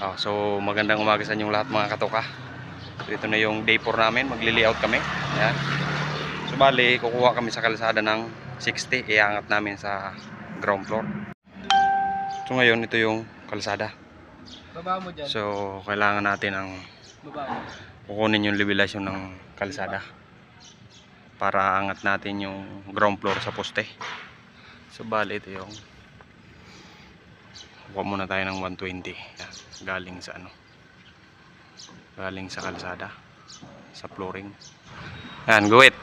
Oh, so magandang umaga sa inyong lahat mga katoka. So ito na yung day 4 namin, magli-layout kami. Ayan. So bali, kukuha kami sa kalsada ng 60, iangat namin sa ground floor. So ngayon, ito yung kalsada. Baba mo dyan. So kailangan natin ang Baba mo. kukunin yung levelasyon ng kalsada para angat natin yung ground floor sa poste. So bali, ito yung kuha muna tayo ng 120 Yan, galing sa ano? Galing sa kalsada. Sa flooring. Yan guwit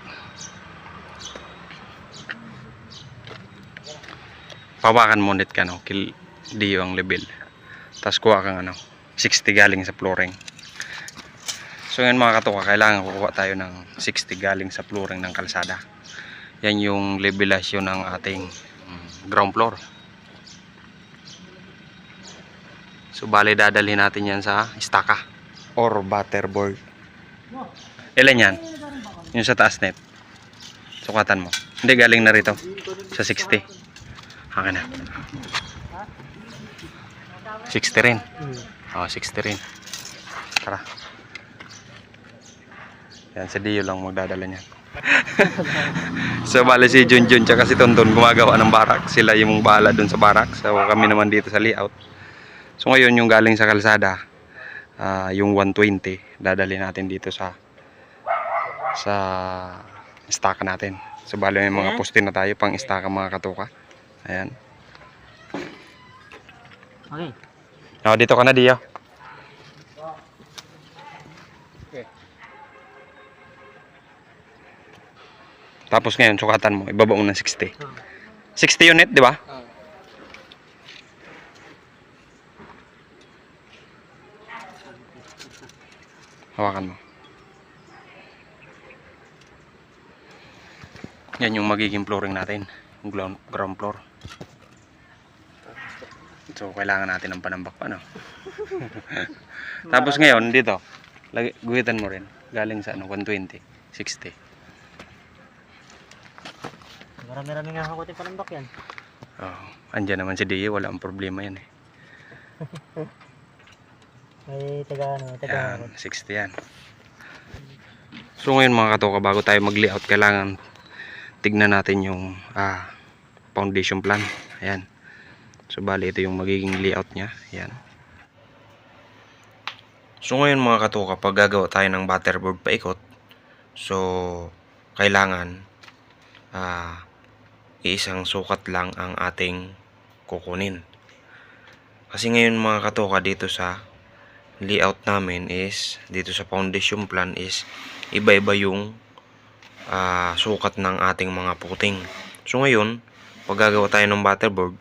pawakan mo ulit ka no? Kil di ang level. Tapos kuha kang ano? 60 galing sa flooring. So ngayon mga katuka kailangan kukuha tayo ng 60 galing sa flooring ng kalsada. Yan yung levelasyon ng ating mm, ground floor So bale dadalhin natin yan sa istaka or butterboard. Ilan yan? Yung sa taas net. Sukatan mo. Hindi galing na rito. Sa 60. Akin na. 60 rin. Oo, 60 rin. Tara. Yan, si Dio lang magdadala niyan. so bale si Junjun tsaka si Tonton gumagawa ng barak. Sila yung bahala dun sa barak. So kami naman dito sa layout. So ngayon yung galing sa kalsada, ah, yung 120, dadali natin dito sa sa istaka natin. So bali may mga poste na tayo pang istaka mga katuka. Ayan. Okay. Oh, dito ka na Dio. Okay. Tapos ngayon sukatan mo, ibaba mo ng 60. 60 unit, di ba? Ah. Hawakan mo. Yan yung magiging flooring natin. Yung ground, ground floor. So, kailangan natin ng panambak pa, no? Tapos ngayon, dito, lagi, guhitan mo rin. Galing sa ano, 120, 60. Marami-rami nga ako pa ng yan. Oh, andyan naman si Dio, wala ang problema yan eh. May taga ano, Yan, 60 yan. So ngayon mga katoka, bago tayo mag-layout, kailangan tignan natin yung ah, foundation plan. Ayan. So bali, ito yung magiging layout niya. Ayan. So ngayon mga katoka, pag gagawa tayo ng butterboard paikot, so kailangan ah, iisang sukat lang ang ating kukunin. Kasi ngayon mga katoka dito sa layout namin is dito sa foundation plan is iba-iba yung ah, sukat ng ating mga puting. So ngayon, pag gagawa tayo ng butterboard,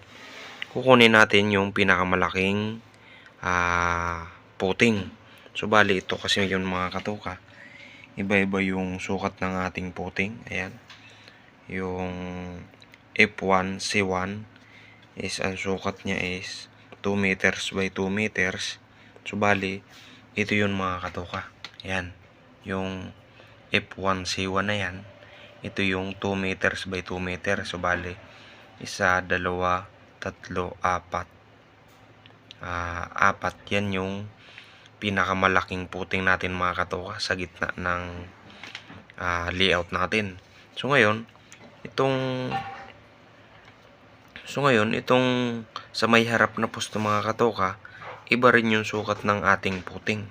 kukunin natin yung pinakamalaking ah, puting. So bali ito kasi yung mga katuka. Iba-iba yung sukat ng ating puting. Ayan. Yung F1, C1 is ang sukat niya is 2 meters by 2 meters. So, bali, ito yun mga katoka. Yan. Yung F1C1 na yan. Ito yung 2 meters by 2 meters. So, bali, isa, dalawa, tatlo, apat. Ah, apat. Yan yung pinakamalaking puting natin mga katoka sa gitna ng ah, layout natin. So, ngayon, itong So ngayon, itong sa may harap na posto mga katoka, iba rin yung sukat ng ating puting.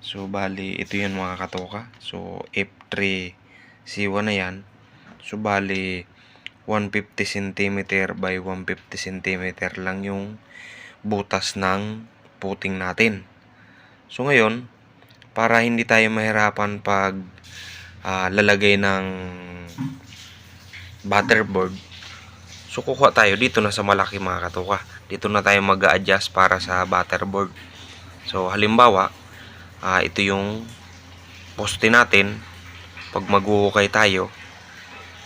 So, bali, ito yun mga katoka. So, F3 C1 na yan. So, bali, 150 cm by 150 cm lang yung butas ng puting natin. So, ngayon, para hindi tayo mahirapan pag ah, lalagay ng butterboard, So kukuha tayo dito na sa malaki mga katuka. Dito na tayo mag adjust para sa butterboard. So halimbawa, ah, ito yung poste natin. Pag maghuhukay tayo,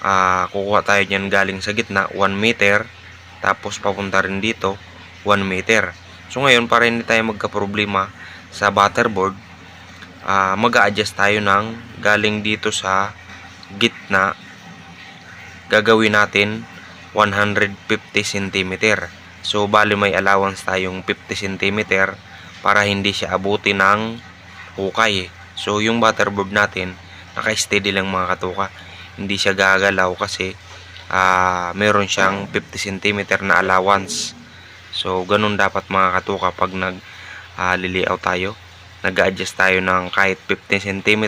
ah, kukuha tayo dyan galing sa gitna, 1 meter. Tapos papunta rin dito, 1 meter. So ngayon, para hindi tayo magka-problema sa butterboard, ah, mag adjust tayo ng galing dito sa gitna. Gagawin natin 150 cm. So, bali may allowance tayong 50 cm para hindi siya abuti ng hukay. So yung butterboard natin, naka-steady lang mga katuka. Hindi siya gagalaw kasi ah meron siyang 50 cm na allowance. So ganun dapat mga katuka pag nag liliaw tayo. Nag-adjust tayo ng kahit 50 cm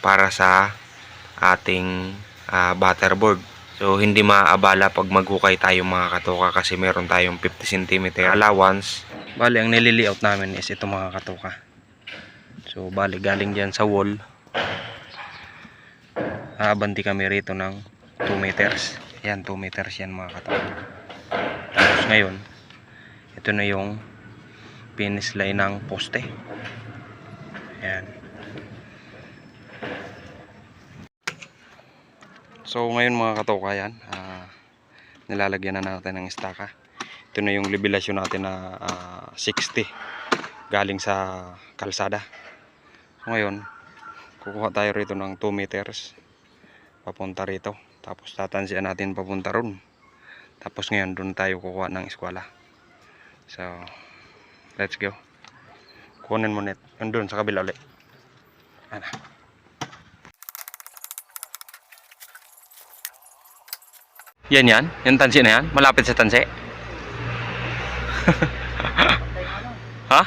para sa ating ah, butterboard. So hindi maaabala pag maghukay tayo mga katuka kasi meron tayong 50 cm allowance. Bali ang nililiaut namin is ito mga katuka. So bali galing diyan sa wall. Aabanti kami rito ng 2 meters. Yan 2 meters yan mga katuka. Tapos ngayon ito na yung finish line ng poste. Yan. So ngayon mga katoka yan, ah, nilalagyan na natin ng estaka. Ito na yung libilasyon natin na ah, 60 galing sa kalsada. So ngayon, kukuha tayo rito ng 2 meters papunta rito. Tapos tatansian natin papunta ron. Tapos ngayon doon tayo kukuha ng eskwela. So, let's go. Kunin mo net. Andun sa kabila ulit. Ano? Yan yan? Yung tansi na yan? Malapit sa tansi? ha?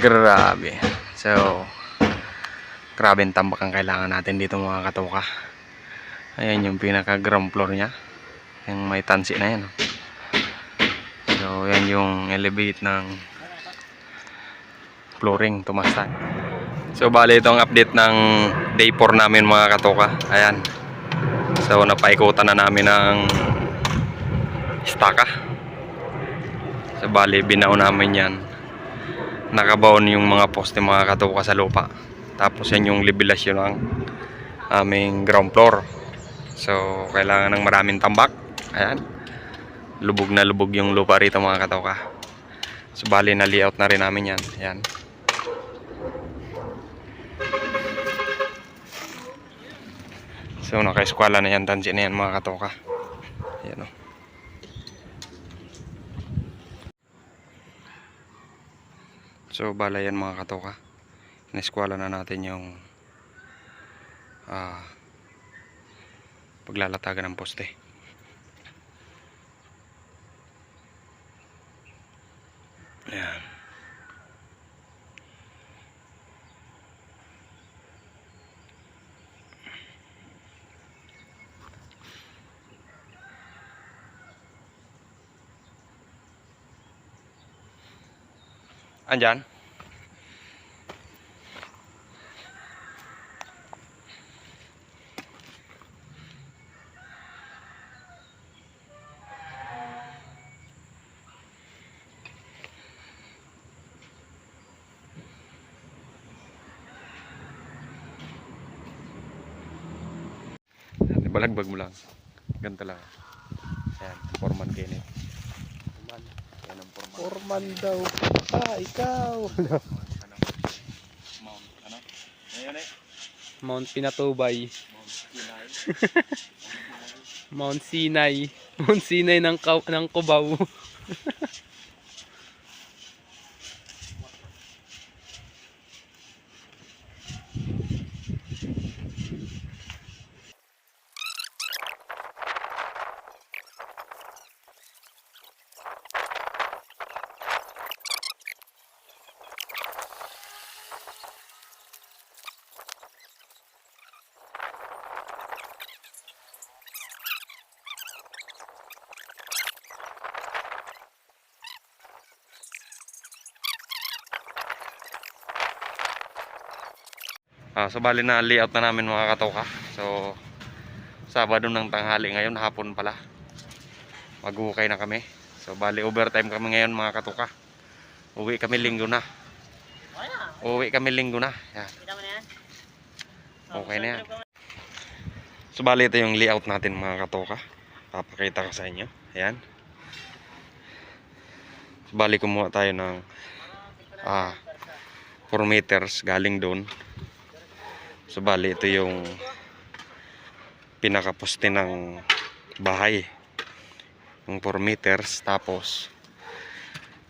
Grabe. So, grabe ang tambak ang kailangan natin dito mga katuka. Ayan yung pinaka ground floor niya. Yung may tansi na yan. oh. So, yan yung elevate ng flooring tumastan. So bali itong update ng day 4 namin mga katoka. Ayan. So napaikutan na namin ng staka. So bali binaw namin yan. Nakabaon yung mga poste mga katoka sa lupa. Tapos yan yung libilasyon ng aming ground floor. So kailangan ng maraming tambak. Ayan. Lubog na lubog yung lupa rito mga katoka. So bali na layout na rin namin yan. Ayan. So naka-eskwala na yan, tansi na yan mga katoka. Ayan o. So bala yan mga katoka. Na-eskwala na natin yung ah, paglalatagan ng poste. Andyan? Balagbag mo lang. Ganito lang. Ayan, foreman kayo ang foreman. Forman daw. Ah, ikaw. Mount, ano? Ngayon eh. Mount Pinatubay. Mount Sinai. Mount Sinai. Mount Sinai ng, ng Cubao. Ah, so bali na layout na namin mga katoka. So Sabado ng tanghali ngayon, hapon pala. Maghukay na kami. So bali overtime kami ngayon mga katoka. Uwi kami linggo na. Uwi kami linggo na yan? Okay na yan. So bali ito yung layout natin mga katoka. Papakita ko sa inyo. Ayan. So, bali kumuha tayo ng ah 4 meters galing doon. So bali ito yung pinakaposte ng bahay. Yung 4 meters tapos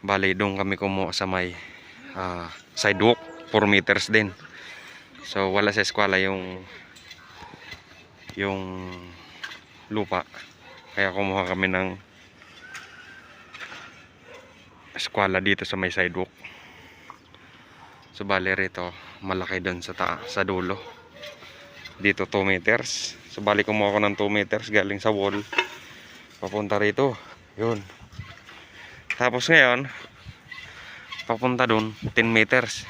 Bali, doon kami kumuha sa may ah, sidewalk. 4 meters din. So, wala sa eskwela yung yung lupa. Kaya kumuha kami ng eskwela dito sa may sidewalk. So, bali rito, malaki doon sa, ta sa dulo. Dito 2 meters. So, bali kumuha ko ng 2 meters galing sa wall. Papunta rito. Yun. Tapos ngayon, papunta doon 10 meters.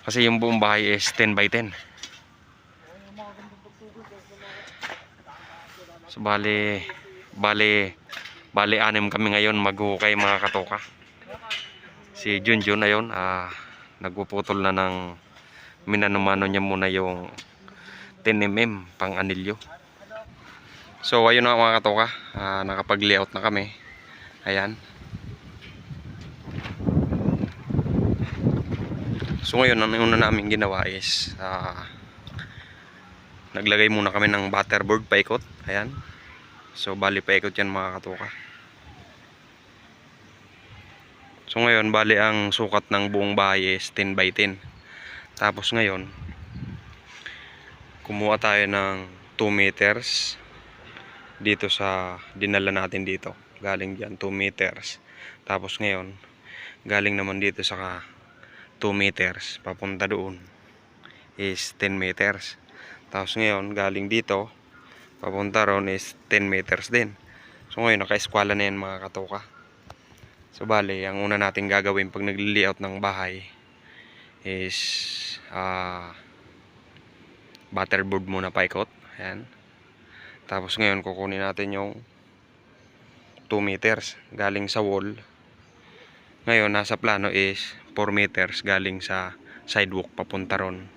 Kasi yung buong bahay is 10 by 10. So bali, bali, bali anim kami ngayon maghukay mga katoka. Si Junjun ayun, ah, nagpuputol na ng minanumano niya muna yung 10mm pang anilyo. So ayun na mga katoka, ah, nakapag-layout na kami. Ayan. So ngayon, ang una namin ginawa is ah, naglagay muna kami ng butterboard paikot. Ayan. So bali paikot yan mga katuka. So ngayon, bali ang sukat ng buong bahay is 10 by 10. Tapos ngayon, kumuha tayo ng 2 meters dito sa dinala natin dito. Galing dyan 2 meters. Tapos ngayon, galing naman dito sa 2 meters papunta doon is 10 meters. Tapos ngayon, galing dito, papunta ron is 10 meters din. So ngayon, naka-eskwala na yan mga katoka. So bali, ang una natin gagawin pag nagli-layout ng bahay is ah butterboard muna paikot. Ayan. Tapos ngayon, kukunin natin yung 2 meters galing sa wall. Ngayon, nasa plano is 4 meters galing sa sidewalk papunta ron.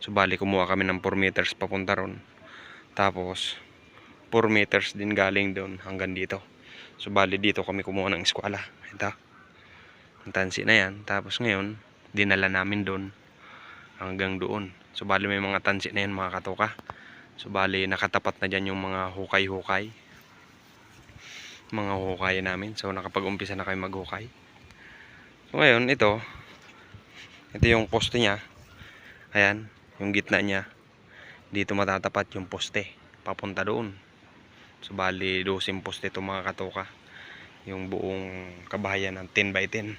So bali kumuha kami ng 4 meters papunta ron. Tapos 4 meters din galing doon hanggang dito. So bali dito kami kumuha ng eskwela. Ito. Ang tansi na yan. Tapos ngayon, dinala namin doon hanggang doon. So bali may mga tansi na yan mga katoka. So bali nakatapat na dyan yung mga hukay-hukay. Mga hukay namin. So nakapag-umpisa na kami maghukay. So ngayon, ito. Ito yung poste niya. Ayan, yung gitna niya. Dito matatapat yung poste. Papunta doon. So bali 12 poste ito mga katoka. Yung buong kabahayan ng 10 by 10.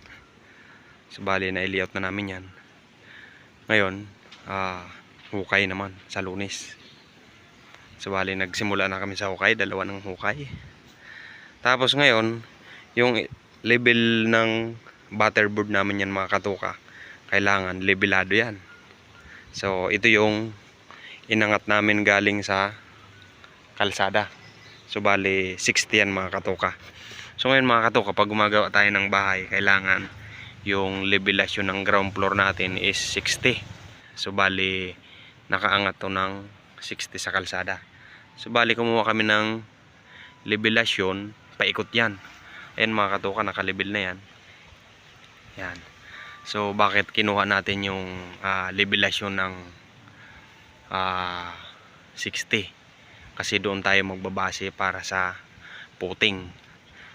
So bali na layout na namin yan. Ngayon, ah, hukay naman sa lunes. So bali nagsimula na kami sa hukay, dalawa ng hukay. Tapos ngayon, yung level ng butterboard namin yan mga katuka, kailangan levelado yan. So ito yung inangat namin galing sa kalsada. So bali 60 yan mga katuka. So ngayon mga katuka, pag gumagawa tayo ng bahay, kailangan yung levelasyon ng ground floor natin is 60. So bali nakaangat to ng 60 sa kalsada. So bali kumuha kami ng levelasyon, paikot yan. Ayan mga katuka, nakalevel na yan. Yan. So bakit kinuha natin yung ah, levelasyon ng ah, 60? Kasi doon tayo magbabase para sa puting.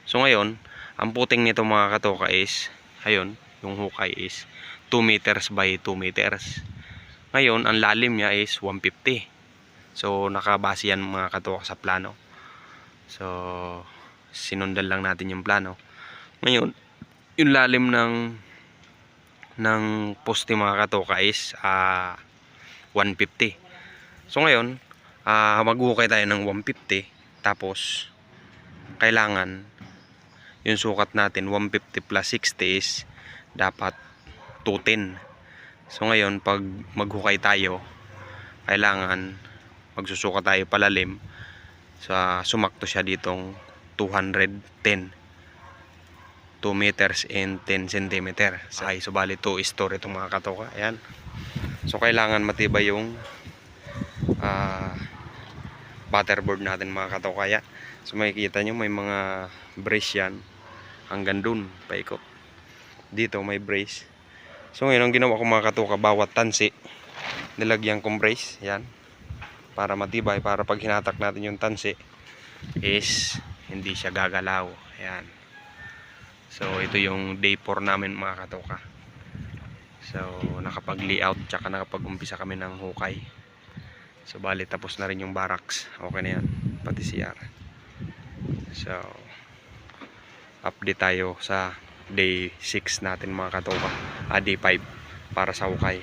So ngayon, ang puting nito mga katoka is, ayun, yung hukay is 2 meters by 2 meters. Ngayon, ang lalim niya is 150. So nakabase yan mga katoka sa plano. So sinundan lang natin yung plano. Ngayon, yung lalim ng ng poste mga katoka is ah 150. So ngayon, ah maghukay tayo ng 150 tapos kailangan yung sukat natin 150 plus 60 is dapat 210. So ngayon, pag maghukay tayo, kailangan magsusukat tayo palalim. Sa sumakto siya ditong 210 2 meters and 10 centimeter. Sa so bali 2 store itong mga katoka. Ayan. So kailangan matibay yung ah butterboard natin mga katoka ya so makikita nyo may mga brace yan. Hanggang dun paikot. Dito may brace. So ngayon ang ginawa ko mga katoka bawat tansi nilagyan kong brace yan para matibay para pag hinatak natin yung tansi is hindi siya gagalaw. Ayan. So ito yung day 4 namin mga katoka. So nakapag-layout tsaka nakapag-umpisa kami ng hukay. So bali tapos na rin yung barracks. Okay na yan. Pati CR. So update tayo sa day 6 natin mga katoka. Ah, day 5 para sa hukay.